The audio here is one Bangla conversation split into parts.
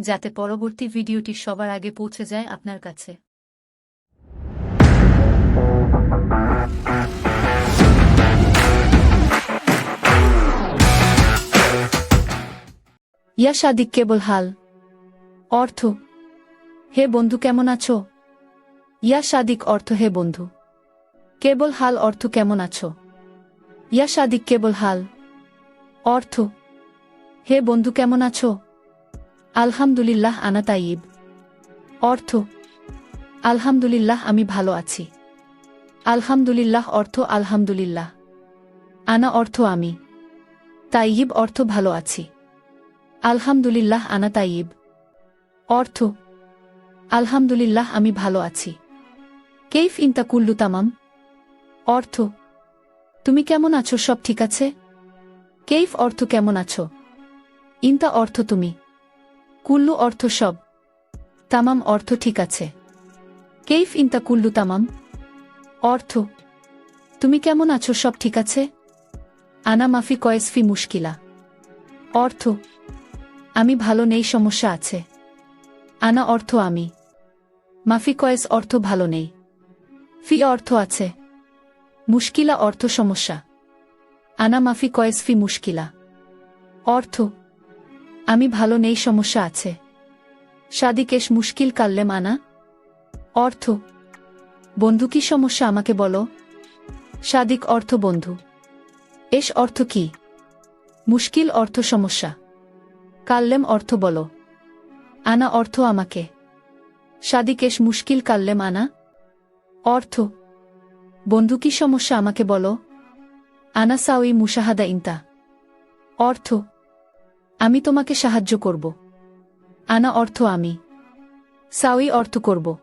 যাতে পরবর্তী ভিডিওটি সবার আগে পৌঁছে যায় আপনার কাছে। ইয়া সাদিক, কেবল হাল। অর্থ, হে বন্ধু, কেমন আছো? ইয়া সাদিক, অর্থ, হে বন্ধু। কেবল হাল, অর্থ, কেমন আছো? ইয়া সাদিক, কেবল হাল। অর্থ, হে বন্ধু, কেমন আছো? আলহামদুলিল্লাহ, আনা তাইব অর্থ, আলহামদুলিল্লাহ, আমি ভালো আছি। আলহামদুলিল্লাহ অর্থ, আলহামদুলিল্লাহ। আনা অর্থ, আমি। তাইব অর্থ, ভালো আছি। আলহামদুলিল্লাহ, আনা তাইব অর্থ, আলহামদুলিল্লাহ, আমি ভালো আছি। কেইফ ইন্তা কুল্লু তামাম? অর্থ, তুমি কেমন আছো? সব ঠিক আছে? কেইফ অর্থ, কেমন আছো? ইন্তা অর্থ, তুমি। কুল্লু অর্থ সব। তামাম অর্থ ঠিক আছে। কেইফ ইন্তা কুল্লু তামাম? অর্থ, তুমি কেমন আছো সব ঠিক আছে? আনা মাফি কয়েসফি মুশকিলা। অর্থ, আমি ভালো নেই সমস্যা আছে। আনা অর্থ আমি। মাফি কয়েস অর্থ ভালো নেই। ফি অর্থ আছে। মুশকিলা অর্থ সমস্যা। আনা মাফি কয়েস ফি মুশকিলা। অর্থ আমি ভালো নেই, সমস্যা আছে। সাদিকেশ মুশকিল কাল্লেম মানা। অর্থ, বন্ধু কি সমস্যা আমাকে বলো। সাদিক অর্থ বন্ধু। এস অর্থ কি? মুশকিল অর্থ সমস্যা। কাল্লেম অর্থ বলো। আনা অর্থ আমাকে। সাদিকেশ মুশকিল কাল্লেম আনা অর্থ, বন্ধু কি সমস্যা আমাকে বলো। আনা সাউই মুশাহাদা ইন্তা। অর্থ আমি তোমাকে সাহায্য করব। আনা অর্থ আমি। সাউই অর্থ করব।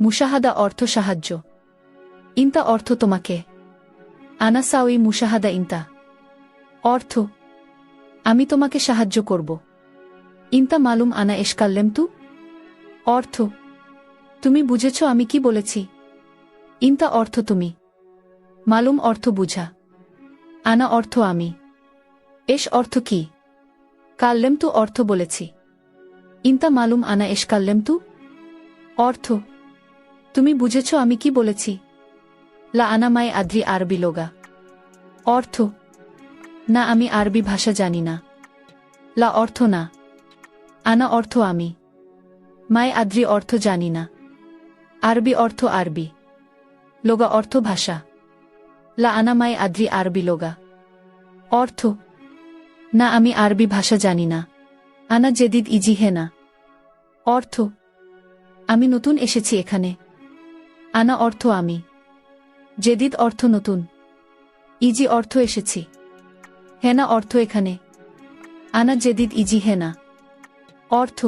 মুশাহাদা অর্থ সাহায্য। ইন্তা অর্থ তোমাকে। আনা সাউই মুশাহাদা, ইন্তা। অর্থ, আমি তোমাকে সাহায্য করব। ইন্তা মালুম আনা এসকাল্লেম তু অর্থ, তুমি বুঝেছ আমি কি বলেছি। ইন্তা অর্থ তুমি। মালুম অর্থ বুঝা। আনা অর্থ আমি। এস অর্থ কি? কাল্লেম তু অর্থ বলেছি। ইন্তা মালুম আনা এস কাল্লেম তু অর্থ, তুমি বুঝেছ আমি কি বলেছি? লা আনা মাই আদ্রি আরবি লোগা। অর্থ, না আমি আরবি ভাষা জানি না। লা অর্থ না, আনা অর্থ আমি। মাই আদ্রি অর্থ জানি না। আরবি অর্থ আরবি। লোগা অর্থ ভাষা। লা আনা মাই আদ্রি আরবি লোগা। অর্থ না আমি আরবি ভাষা জানি না। আনা জেদিদ ইজি হে না। অর্থ, আমি নতুন এসেছি এখানে। আনা অর্থ আমি। জেদিদ অর্থ নতুন। ইজি অর্থ এসেছি। হেনা অর্থ এখানে। আনা জেদিদ ইজি হেনা অর্থ,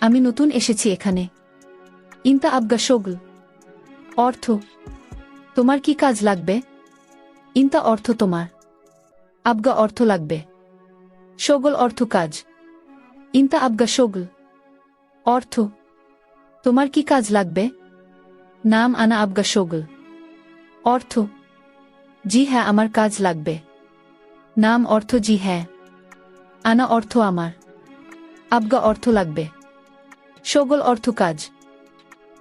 আমি নতুন এসেছি এখানে। ইন্তা আবগা শোগল। অর্থ, তোমার কি কাজ লাগবে? ইন্তা অর্থ তোমার। আবগা অর্থ লাগবে। শোগল অর্থ কাজ। ইন্তা আবগা শোগল। অর্থ, তোমার কি কাজ লাগবে? নাম আনা আবগা শোগল। অর্থ, জি হ্যাঁ আমার কাজ লাগবে। নাম অর্থ, জি হ্যাঁ। আনা অর্থ, আমার। আবগা অর্থ লাগবে। শোগল অর্থ কাজ।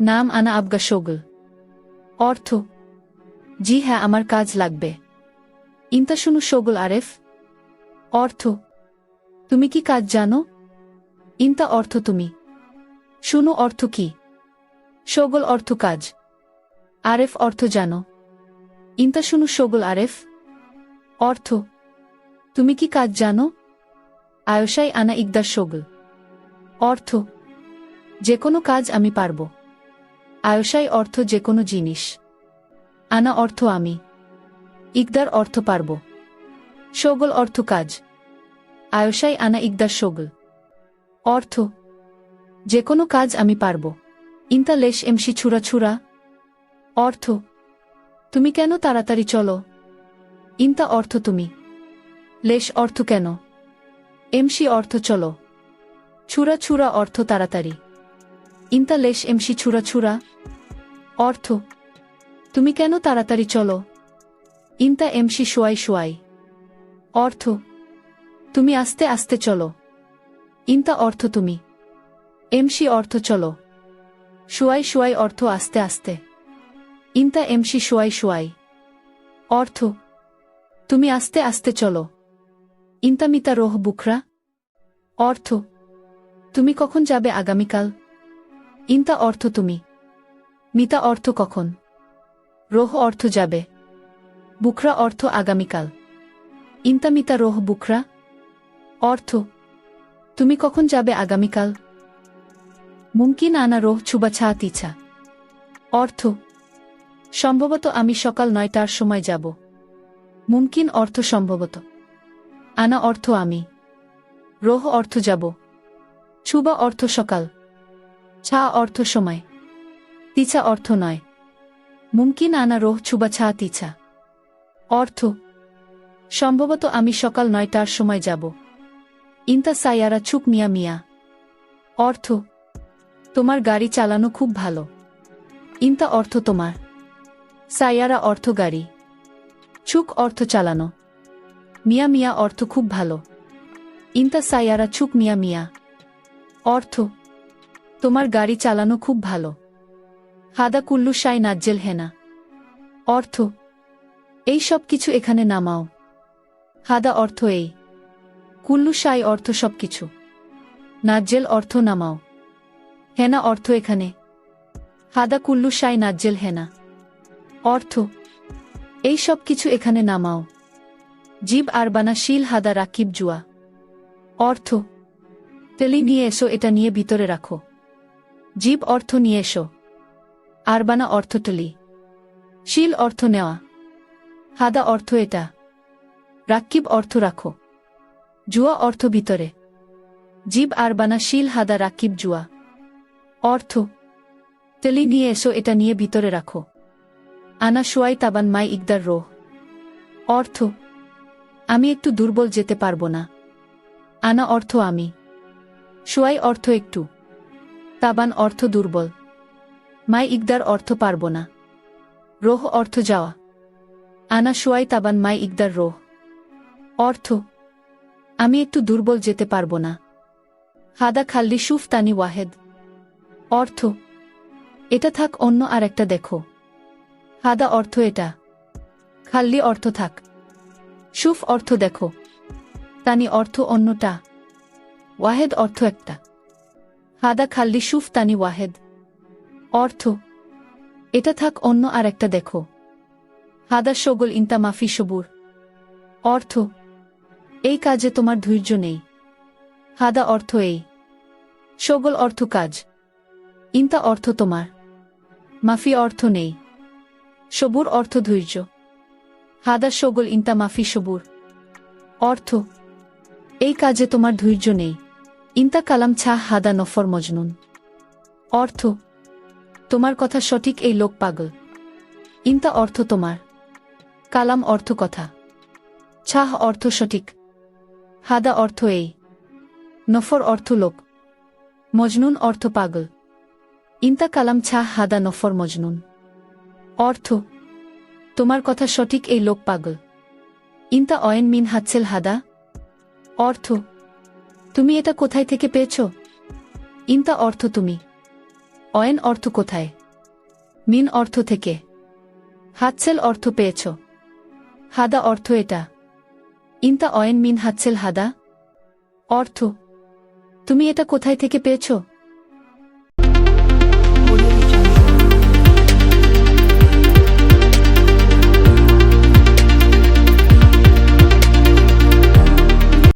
নাম আনা আবগা শোগল। অর্থ, জি হ্যাঁ আমার কাজ লাগবে। ইন্তা শুনু শোগল আরেফ, অর্থ, তুমি কি কাজ জানো? ইন্তা অর্থ তুমি। শুনু অর্থ কি? শোগল অর্থ কাজ। আরেফ অর্থ জানো। ইন্তা শুনু শোগল আরেফ, অর্থ, তুমি কি কাজ জানো? আয়সাই আনা ইকদার শোগল। অর্থ যে কোনো কাজ আমি পারব। আয়সাই অর্থ যে কোনো জিনিস। আনা অর্থ আমি। ইকদার অর্থ পারব। শোগল অর্থ কাজ। আয়সাই আনা ইকদার শোগল। অর্থ, যে কোনো কাজ আমি পারব। ইন্তা লেশ এমসি ছুরা ছুরা অর্থ, তুমি কেন তাড়াতাড়ি চলো? ইন্তা অর্থ তুমি। লেশ অর্থ কেন? এমসি অর্থ চলো। ছুরা ছুরা অর্থ তাড়াতাড়ি। ইন্তা লেশ এমসি ছুরা ছুরা অর্থ, তুমি কেন তাড়াতাড়ি চলো? ইন্তা এমসি শোয়াই শোয়াই। অর্থ, তুমি আস্তে আস্তে চলো। ইন্তা অর্থ তুমি। এমসি অর্থ চলো। শুয়াই শুয়াই অর্থ আস্তে আস্তে। ইন্তা এমসি শুয়াই শুয়াই। অর্থ, তুমি আস্তে আস্তে চলো। ইন্তা মিতা রোহ বুখরা। অর্থ, তুমি কখন যাবে আগামীকাল? ইন্তা অর্থ তুমি। মিতা অর্থ কখন? রোহ অর্থ যাবে। বুখরা অর্থ আগামীকাল। ইন্তামিতা রোহ বুখরা। অর্থ, তুমি কখন যাবে আগামীকাল? মুমকিন আনা রোহ ছুবা ছা তিছা অর্থ, সম্ভবত আমি সকাল নয়টার সময় যাব। মুমকিন অর্থ সম্ভবত। আনা অর্থ আমি। রোহ অর্থ যাব। ছুবা অর্থ সকাল। ছা অর্থ সময়। তিছা অর্থ নয়। মুমকিন আনা রোহ ছুবা ছা তিছা অর্থ, সম্ভবত আমি সকাল নয়টার সময় যাব। ইন্তা সাইয়ারা ছুক মিয়া মিয়া। অর্থ, তোমার গাড়ি চালানো খুব ভালো। ইন্তা অর্থ তোমার। সাইয়ারা অর্থ গাড়ি। ছুক অর্থ চালানো। মিয়া মিয়া অর্থ খুব ভালো। ইন্তা সাইয়ারা ছুক মিয়া মিয়া। অর্থ, তোমার গাড়ি চালানো খুব ভালো। হাদা কুল্লু সাই নাজ্জেল হেনা। অর্থ এই সব কিছু এখানে নামাও। হাদা অর্থ এই। কুল্লু সাই অর্থ সব কিছু। নাজ্জেল অর্থ নামাও। হেনা অর্থ এখানে। হাদা কুল্লু সাই নাজ্জেল হেনা। অর্থ, এই সব কিছু এখানে নামাও। জীব আরবানা শিল হাদা রাকিব জুয়া। অর্থ, তেলি নিয়ে এসো, এটা নিয়ে ভিতরে রাখো। জীব অর্থ নিয়ে এসো। আরবানা অর্থ টলি শিল অর্থ নেওয়া। হাদা অর্থ এটা। রাক্কিব অর্থ রাখো। জুয়া অর্থ ভিতরে। জীব আরবানা শিল, হাদা রাকিব জুয়া। অর্থ, তেলি নিয়ে এসো, এটা নিয়ে ভিতরে রাখো। আনা সোয়াই তাবান মাই ইকদার রোহ। অর্থ, আমি একটু দুর্বল যেতে পারব না। আনা অর্থ আমি। সোয়াই অর্থ একটু। তাবান অর্থ দুর্বল। মাই ইকদার অর্থ পারব না। রোহ অর্থ যাওয়া। আনা সোয়াই তাবান মাই ইকদার রোহ। অর্থ, আমি একটু দুর্বল যেতে পারব না। হাদা খাল্লি সুফ তানি ওয়াহেদ। অর্থ, এটা থাক অন্য আর একটা দেখো। হাদা অর্থ এটা। খাল্লি অর্থ থাক। সুফ অর্থ দেখো। তানি অর্থ অন্যটা। ওয়াহেদ অর্থ একটা। হাদা খাল্লি সুফ তানি ওয়াহেদ। অর্থ, এটা থাক অন্য আর একটা দেখো। হাদা শগল ইন্তা মাফি সবুর। অর্থ, এই কাজে তোমার ধৈর্য নেই। হাদা অর্থ এই শগল অর্থ কাজ, ইন্তা অর্থ তোমার। মাফি অর্থ নেই, সবুর অর্থ ধৈর্য। হাদা শগল ইন্তা মাফি সবুর। অর্থ, এই কাজে তোমার ধৈর্য নেই, ইন্তা কালাম ছা হাদা নফর মজনুন। অর্থ, তোমার কথা সঠিক এই লোক পাগল। ইন্তা অর্থ তোমার। কালাম অর্থ কথা। ছাহ অর্থ সঠিক। হাদা অর্থ এই। নফর অর্থ লোক। মজনুন অর্থ পাগল। ইন্তা কালাম ছাহ, হাদা, নফর, মজনুন। অর্থ, তোমার কথা সঠিক, এই লোক পাগল। ইন্তা অয়েন মিন হাতছেল হাদা। অর্থ, তুমি এটা কোথায় থেকে পেয়েছ? ইন্তা অর্থ তুমি। অয়েন অর্থ কোথায়? মিন অর্থ থেকে। হাতছেল অর্থ পেয়েছ। হাদা অর্থ এটা। ইন্তা অয়েন মিন হাচ্ছেল হাদা। অর্থ তুমি এটা কোথায় থেকে পেয়েছ?